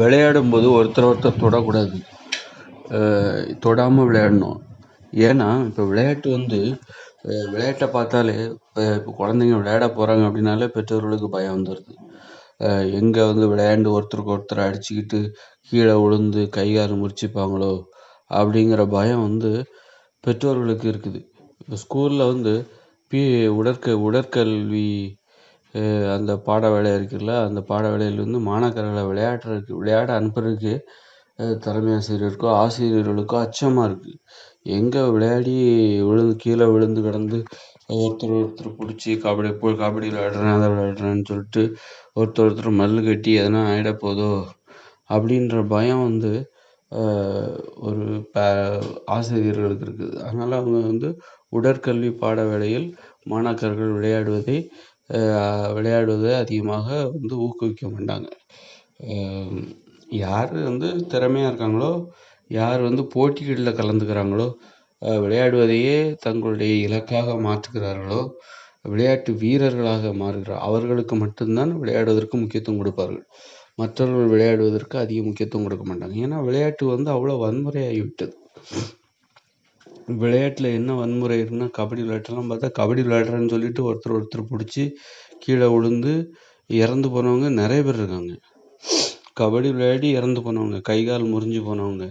விளையாடும்போது ஒருத்தரை ஒருத்தர் தொடக்கூடாது. தொடாமல் விளையாடணும். ஏன்னா இப்போ விளையாட்டு வந்து விளையாட்டை பார்த்தாலே இப்போ குழந்தைங்க விளையாட போகிறாங்க அப்படின்னாலே பெற்றோர்களுக்கு பயம் வந்துடுது எங்கே வந்து விளையாண்டு ஒருத்தருக்கு ஒருத்தர் அடிச்சுக்கிட்டு கீழே விழுந்து கை கால் முறிச்சுப்பாங்களோ அப்படிங்கிற பயம் வந்து பெற்றோர்களுக்கு இருக்குது. இப்போ ஸ்கூலில் வந்து பி உடற்க உடற்கல்வி அந்த பாட வேலை இருக்குல்ல அந்த பாட வேலையில் வந்து மாணாக்கர்களை விளையாடுறதுக்கு விளையாட அனுப்புறதுக்கு தலைமை ஆசிரியருக்கோ ஆசிரியர்களுக்கோ அச்சமாக இருக்குது எங்கே விளையாடி விழுந்து கீழே விழுந்து கிடந்து ஒருத்தர் ஒருத்தர் பிடிச்சி கபடி போ கபடி விளையாடுறேன் அதை விளையாடுறேன்னு சொல்லிட்டு ஒருத்தர் ஒருத்தர் மல்லு கட்டி எதனா ஆகிட போதோ அப்படின்ற பயம் வந்து ஒரு ப ஆசிரியர்களுக்கு இருக்குது. அதனால் அவங்க வந்து உடற்கல்வி பாட வேளையில் மாணாக்கர்கள் விளையாடுவதை விளையாடுவதை அதிகமாக வந்து ஊக்குவிக்க மாட்டாங்க. யார் வந்து திறமையாக இருக்காங்களோ யார் வந்து போட்டிகளில் கலந்துக்கிறாங்களோ விளையாடுவதையே தங்களுடைய இலக்காக மாற்றுகிறார்களோ விளையாட்டு வீரர்களாக மாறுகிறார் அவர்களுக்கு மட்டும்தான் விளையாடுவதற்கு முக்கியத்துவம் கொடுப்பார்கள். மற்றவர்கள் விளையாடுவதற்கு அதிக முக்கியத்துவம் கொடுக்க மாட்டாங்க. ஏன்னா விளையாட்டு வந்து அவ்வளோ வன்முறையாகிவிட்டது. விளையாட்டில் என்ன வன்முறை இருக்குன்னா கபடி விளையாட்டுலாம் பார்த்தா கபடி விளையாடுறேன்னு சொல்லிட்டு ஒருத்தர் ஒருத்தர் பிடிச்சி கீழே விழுந்து இறந்து போனவங்க நிறைய பேர் இருக்காங்க. கபடி விளையாடி இறந்து போனவங்க கை கால் முறிஞ்சு போனவங்க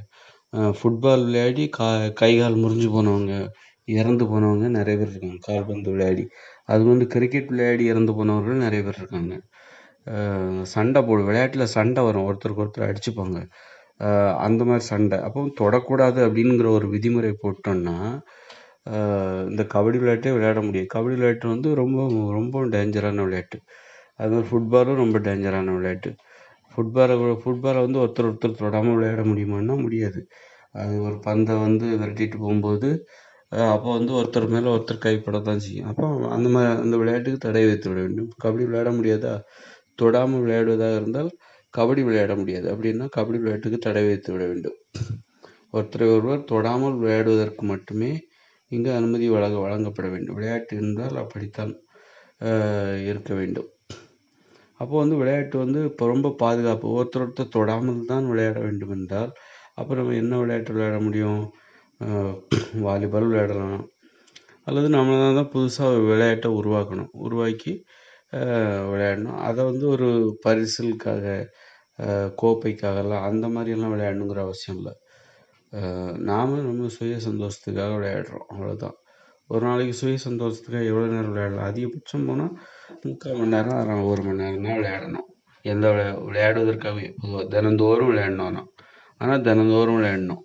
ஃபுட்பால் விளையாடி கா கை கால் முறிஞ்சு போனவங்க இறந்து போனவங்க நிறைய பேர் இருக்காங்க. கால்பந்து விளையாடி. அது வந்து கிரிக்கெட் விளையாடி இறந்து போனவர்கள் நிறைய பேர் இருக்காங்க. சண்டை போடு விளையாட்டில் சண்டை வரும். ஒருத்தருக்கு ஒருத்தர் அடிச்சுப்பாங்க. அந்த மாதிரி சண்டை. அப்போ தொடக்கூடாது அப்படிங்கிற ஒரு விதிமுறை போட்டோம்னா இந்த கபடி விளையாட்டே விளையாட முடியாது. கபடி விளையாட்டு வந்து ரொம்ப ரொம்ப டேஞ்சரான விளையாட்டு. அது மாதிரி ஃபுட்பாலும் ரொம்ப டேஞ்சரான விளையாட்டு. ஃபுட்பாலை ஃபுட்பாலை வந்து ஒருத்தர் ஒருத்தர் தொடாமல் விளையாட முடியுமான்னா முடியாது. அது ஒரு பந்தை வந்து விரட்டிட்டு போகும்போது அப்போ வந்து ஒருத்தர் மேலே ஒருத்தர் கைப்பட தான் செய்யும். அப்போ அந்த மாதிரி அந்த விளையாட்டுக்கு தடை வைத்து விட வேண்டும். கபடி விளையாட முடியாதா? தொடாமல் விளையாடுவதாக இருந்தால் கபடி விளையாட முடியாது. அப்படின்னா கபடி விளையாட்டுக்கு தடை வைத்து விட வேண்டும். ஒருத்தரை ஒருவர் தொடாமல் விளையாடுவதற்கு மட்டுமே இங்கு அனுமதி வழங்க வழங்கப்பட வேண்டும். விளையாட்டு என்றால் அப்படித்தான் இருக்க வேண்டும். அப்போ வந்து விளையாட்டு வந்து இப்போ ரொம்ப பாதுகாப்பு. ஒருத்தர் ஒருத்தர் தொடாமல் தான் விளையாட வேண்டும் என்றால் அப்போ நம்ம என்ன விளையாட்டு விளையாட முடியும்? வாலிபால் விளையாடலாம். அல்லது நம்ம தான் புதுசாக விளையாட்டை உருவாக்கணும். உருவாக்கி விளையாடணும். அதை வந்து ஒரு பரிசிலுக்காக கோப்பைக்காகலாம் அந்த மாதிரியெல்லாம் விளையாடணுங்கிற அவசியம் இல்லை. நாம் நம்ம சுய சந்தோஷத்துக்காக விளையாடுறோம். அவ்வளோதான் ஒரு நாளைக்கு சுய சந்தோஷத்துக்காக எவ்வளோ நேரம் விளையாடலாம்? அதிகபட்சம் போனால் முக்கால் மணி நேரம் அரை ஒரு மணி நேரம் தான் விளையாடணும். எந்த விளையா விளையாடுவதற்காகவே பொதுவாக தினந்தோறும் விளையாடணும் ஆனால் ஆனால் தினந்தோறும் விளையாடணும்.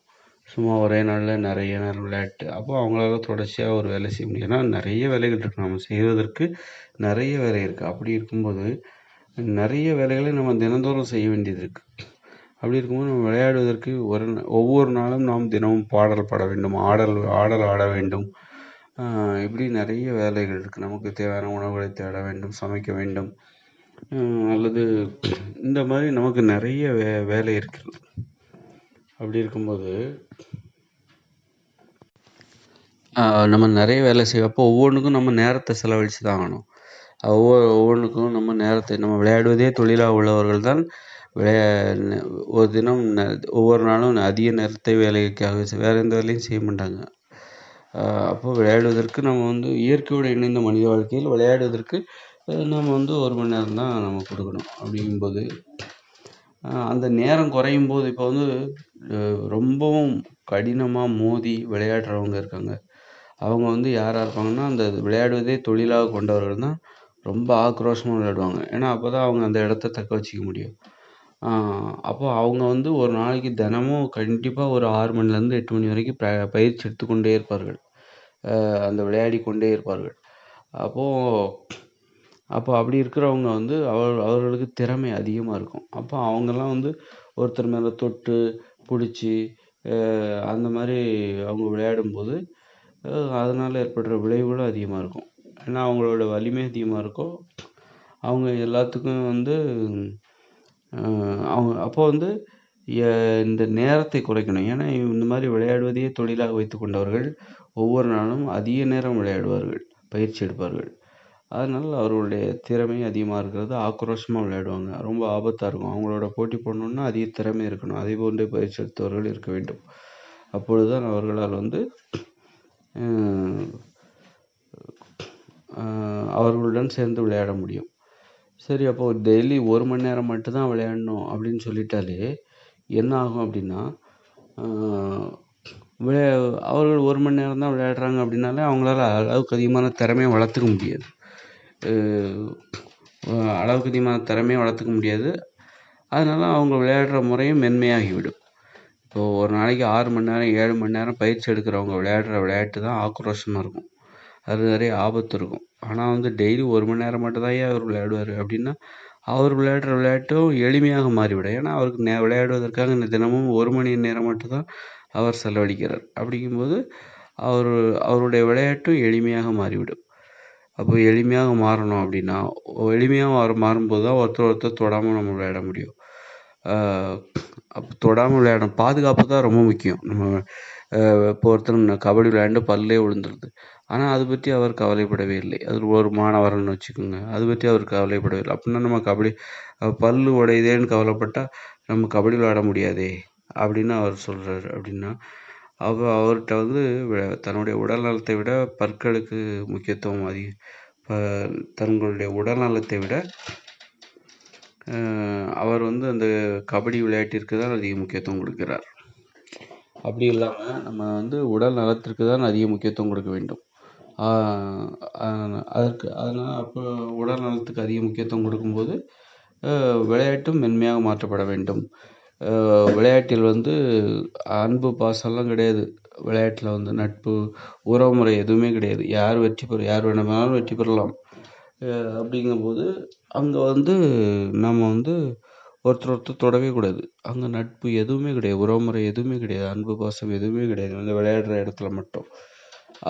சும்மா ஒரே நாளில் நிறைய நேரம் விளையாட்டு. அப்போ அவங்களால தொடர்ச்சியாக ஒரு வேலை செய்ய முடியும். ஏன்னா நிறைய வேலைகள் இருக்குது நம்ம செய்வதற்கு நிறைய வேலை இருக்குது அப்படி இருக்கும்போது நிறைய வேலைகளை நம்ம தினந்தோறும் செய்ய வேண்டியது இருக்குது அப்படி இருக்கும்போது நம்ம விளையாடுவதற்கு ஒரு ஒவ்வொரு நாளும் நாம் தினமும் பாடல் பாட வேண்டும். ஆடல் ஆடல் ஆட வேண்டும். இப்படி நிறைய வேலைகள் இருக்குது நமக்கு தேவையான உணவுகளை தேட வேண்டும் சமைக்க வேண்டும். அல்லது இந்த மாதிரி நமக்கு நிறைய வே வேலை இருக்கிறது. அப்படி இருக்கும்போது நம்ம நிறைய வேலை செய்யப்போ ஒவ்வொன்றுக்கும் நம்ம நேரத்தை செலவழித்து தான் ஆகணும். ஒவ்வொரு ஒவ்வொன்றுக்கும் நம்ம நேரத்தை நம்ம விளையாடுவதே தொழிலாக உள்ளவர்கள் தான் விளையா ஒரு தினம் ஒவ்வொரு நாளும் அதிக நேரத்தை வேலைக்காக வேறு எந்த வேலையும் செய்ய மாட்டாங்க. அப்போ விளையாடுவதற்கு நம்ம வந்து இயற்கையோடு இணைந்த மனித வாழ்க்கையில் விளையாடுவதற்கு நம்ம வந்து ஒரு மணி நேரம் தான் நம்ம கொடுக்கணும். அப்படிங்கும்போது அந்த நேரம் குறையும் போது இப்போ வந்து ரொம்பவும் கடினமாக மோதி விளையாடுறவங்க இருக்காங்க. அவங்க வந்து யாராக இருப்பாங்கன்னா அந்த விளையாடுவதே தொழிலாக கொண்டவர்கள் தான் ரொம்ப ஆக்ரோஷமாக விளையாடுவாங்க. ஏன்னா அப்போ தான் அவங்க அந்த இடத்த தக்க வச்சிக்க முடியும். அப்போது அவங்க வந்து ஒரு நாளைக்கு தினமும் கண்டிப்பாக ஒரு ஆறு மணிலேருந்து எட்டு மணி வரைக்கும் ப பயிற்சி எடுத்துக்கொண்டே இருப்பார்கள். அந்த விளையாடி கொண்டே இருப்பார்கள். அப்போது அப்போ அப்படி இருக்கிறவங்க வந்து அவர் அவர்களுக்கு திறமை அதிகமாக இருக்கும். அப்போ அவங்கெல்லாம் வந்து ஒருத்தர் மேலே தொட்டு பிடிச்சி அந்த மாதிரி அவங்க விளையாடும்போது அதனால் ஏற்படுற விளைவுகளும் அதிகமாக இருக்கும். ஏன்னா அவங்களோட வலிமை அதிகமாக இருக்கும். அவங்க எல்லாத்துக்கும் வந்து அவங்க அப்போ வந்து இந்த நேரத்தை குறைக்கணும். ஏன்னா இந்த மாதிரி விளையாடுவதையே தொழிலாக வைத்து கொண்டவர்கள் ஒவ்வொரு நாளும் அதிக நேரம் விளையாடுவார்கள் பயிற்சி எடுப்பார்கள். அதனால் அவர்களுடைய திறமை அதிகமாக இருக்கிறது. ஆக்ரோஷமாக விளையாடுவாங்க. ரொம்ப ஆபத்தாக இருக்கும். அவங்களோட போட்டி போடணுன்னா அதிக திறமை இருக்கணும். அதே போன்றே பயிற்சி எடுத்தவர்கள் இருக்க வேண்டும். அப்பொழுது தான் அவர்களால் வந்து அவர்களுடன் சேர்ந்து விளையாட முடியும். சரி அப்போது டெய்லி ஒரு மணி நேரம் மட்டும்தான் விளையாடணும் அப்படின்னு சொல்லிட்டாலே என்ன ஆகும் அப்படின்னா விளையா அவர்கள் ஒரு மணி நேரம் தான் விளையாடுறாங்க அப்படின்னாலே அவங்களால அளவுக்கு அதிகமான திறமையை வளர்த்துக்க முடியாது. அளவுக்கு அதிகமான திறமையை வளர்த்துக்க முடியாது. அதனால அவங்க விளையாடுற முறையும் மென்மையாகிவிடும். இப்போது ஒரு நாளைக்கு ஆறு மணி நேரம் ஏழு மணி நேரம் பயிற்சி எடுக்கிறவங்க விளையாடுற விளையாட்டு தான் ஆக்ரோஷமாக இருக்கும். அது நிறைய ஆபத்து இருக்கும். ஆனால் வந்து டெய்லி ஒரு மணி நேரம் மட்டும் தான் ஏன் அவர் விளையாடுவார் அப்படின்னா அவர் விளையாடுற விளையாட்டும் எளிமையாக மாறிவிடும். ஏன்னா அவருக்கு நே விளையாடுவதற்காக தினமும் ஒரு மணி நேரம் மட்டும்தான் அவர் செலவழிக்கிறார். அப்படிங்கும்போது அவர் அவருடைய விளையாட்டும் எளிமையாக மாறிவிடும். அப்போ எளிமையாக மாறணும் அப்படின்னா எளிமையாக மாற மாறும்போது தான் ஒருத்தர் ஒருத்தர் தொடாமல் நம்ம விளையாட முடியும். அப்போ தொடாமல் விளையாடணும். பாதுகாப்பு தான் ரொம்ப முக்கியம். நம்ம இப்போ ஒருத்தர் கபடி விளையாண்டு பல்லே விழுந்துருது. ஆனால் அதை பற்றி அவர் கவலைப்படவே இல்லை. அது ஒரு மாணவர்னு வச்சுக்கோங்க. அதை பற்றி அவர் கவலைப்படவே இல்லை. அப்படின்னா நம்ம கபடி பல் உடையுதேன்னு கவலைப்பட்டால் நம்ம கபடி விளையாட முடியாதே அப்படின்னு அவர் சொல்கிறாரு அப்படின்னா அவ அவர்கிட்ட வந்து தன்னுடைய உடல் நலத்தை விட பற்களுக்கு முக்கியத்துவம் அதிக தங்களுடைய உடல் நலத்தை விட அவர் வந்து அந்த கபடி விளையாட்டிற்கு தான் அதிக முக்கியத்துவம் கொடுக்கிறார். அப்படி இல்லாமல் நம்ம வந்து உடல் நலத்திற்கு தான் அதிக முக்கியத்துவம் கொடுக்க வேண்டும். அதற்கு அதனால் அப்போ உடல் நலத்துக்கு அதிக முக்கியத்துவம் கொடுக்கும்போது விளையாட்டும் மென்மையாக மாற்றப்பட வேண்டும். விளையாட்டில் வந்து அன்பு பாசம்லாம் கிடையாது. விளையாட்டில் வந்து நட்பு உறவுமுறை எதுவுமே கிடையாது. யார் வெற்றி பெற யார் வேணுமானாலும் வெற்றி பெறலாம். அப்படிங்கும்போது அங்கே வந்து நம்ம வந்து ஒருத்தர் ஒருத்தர் தொடவே கூடாது. அங்கே நட்பு எதுவுமே கிடையாது. உறவுமுறை எதுவுமே கிடையாது. அன்பு பாசம் எதுவுமே கிடையாது. வந்து விளையாடுற இடத்துல மட்டும்.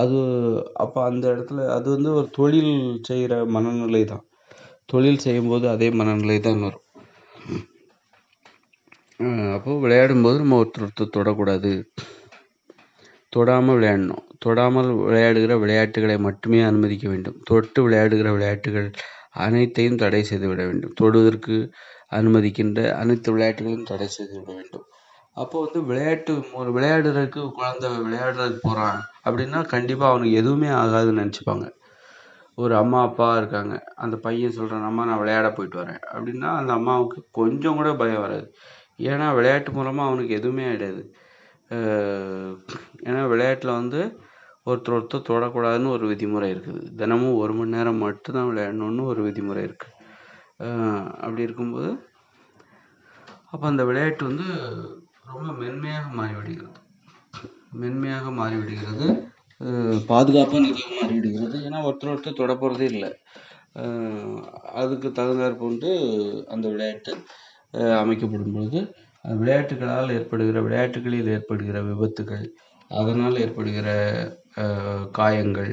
அது அப்போ அந்த இடத்துல அது வந்து ஒரு தொழில் செய்கிற மனநிலை தான் தொழில் செய்யும்போது அதே மனநிலை தான் வரும். அப்போது விளையாடும்போது நம்ம ஒருத்தர் ஒருத்தர் தொடக்கூடாது. தொடாமல் விளையாடணும். தொடாமல் விளையாடுகிற விளையாட்டுகளை மட்டுமே அனுமதிக்க வேண்டும். தொட்டு விளையாடுகிற விளையாட்டுகள் அனைத்தையும் தடை செய்து விட வேண்டும். தொடுவதற்கு அனுமதிக்கின்ற அனைத்து விளையாட்டுகளையும் தடை செய்து விட வேண்டும். அப்போ வந்து விளையாட்டு ஒரு விளையாடுறதுக்கு குழந்தை விளையாடுறதுக்கு போகிறான் அப்படின்னா கண்டிப்பாக அவனுக்கு எதுவுமே ஆகாதுன்னு நினச்சிப்பாங்க. ஒரு அம்மா அப்பா இருக்காங்க. அந்த பையன் சொல்கிறான் அம்மா நான் விளையாட போயிட்டு வரேன். அப்படின்னா அந்த அம்மாவுக்கு கொஞ்சம் கூட பயம் வராது. ஏன்னா விளையாட்டு மூலமாக அவனுக்கு எதுவுமே ஆகிடாது ஏன்னா விளையாட்டில் வந்து ஒருத்தர் ஒருத்தர் தொடக்கூடாதுன்னு ஒரு விதிமுறை இருக்குது. தினமும் ஒரு மணி நேரம் மட்டும்தான் விளையாடணுன்னு ஒரு விதிமுறை இருக்குது அப்படி இருக்கும்போது அப்போ அந்த விளையாட்டு வந்து ரொம்ப மென்மையாக மாறிவிடுகிறது. மென்மையாக மாறிவிடுகிறது. பாதுகாப்பாக இதாக மாறிவிடுகிறது. ஏன்னா ஒருத்தர் ஒருத்தர் தொட போகிறதே இல்லை அதுக்கு தகுந்தாற்போன்று அந்த விளையாட்டு அமைக்கப்படும் பொழுது விளையாட்டுகளால் ஏற்படுகிற விளையாட்டுகளில் ஏற்படுகிற விபத்துகள் அதனால் ஏற்படுகிற காயங்கள்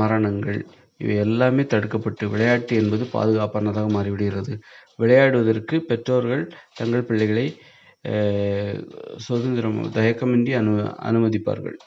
மரணங்கள் இவை எல்லாமே தடுக்கப்பட்டு விளையாட்டு என்பது பாதுகாப்பானதாக மாறிவிடுகிறது. விளையாடுவதற்கு பெற்றோர்கள் தங்கள் பிள்ளைகளை சுதந்திரம் தயக்கமின்றி அனு அனுமதிப்பார்கள்.